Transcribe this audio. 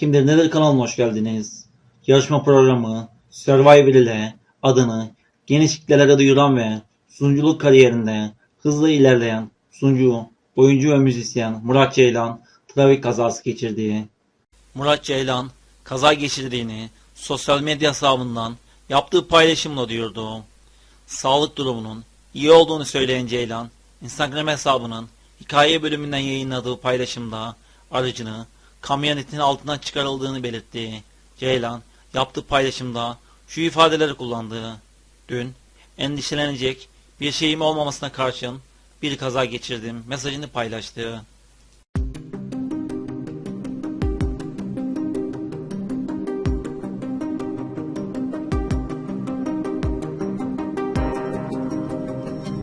Kimdir Nedir kanalına hoş geldiniz. Yarışma programı Survivor ile adını geniş kitlelere duyuran ve sunuculuk kariyerinde hızla ilerleyen sunucu, oyuncu ve müzisyen Murat Ceylan trafik kazası geçirdi. Murat Ceylan kaza geçirdiğini sosyal medya hesabından yaptığı paylaşımla duyurdu. Sağlık durumunun iyi olduğunu söyleyen Ceylan, Instagram hesabının hikaye bölümünden yayınladığı paylaşımda aracını kamyonetin altından çıkarıldığını belirtti. Ceylan yaptığı paylaşımda şu ifadeleri kullandı. Dün endişelenecek bir şeyim olmamasına karşın bir kaza geçirdim mesajını paylaştı.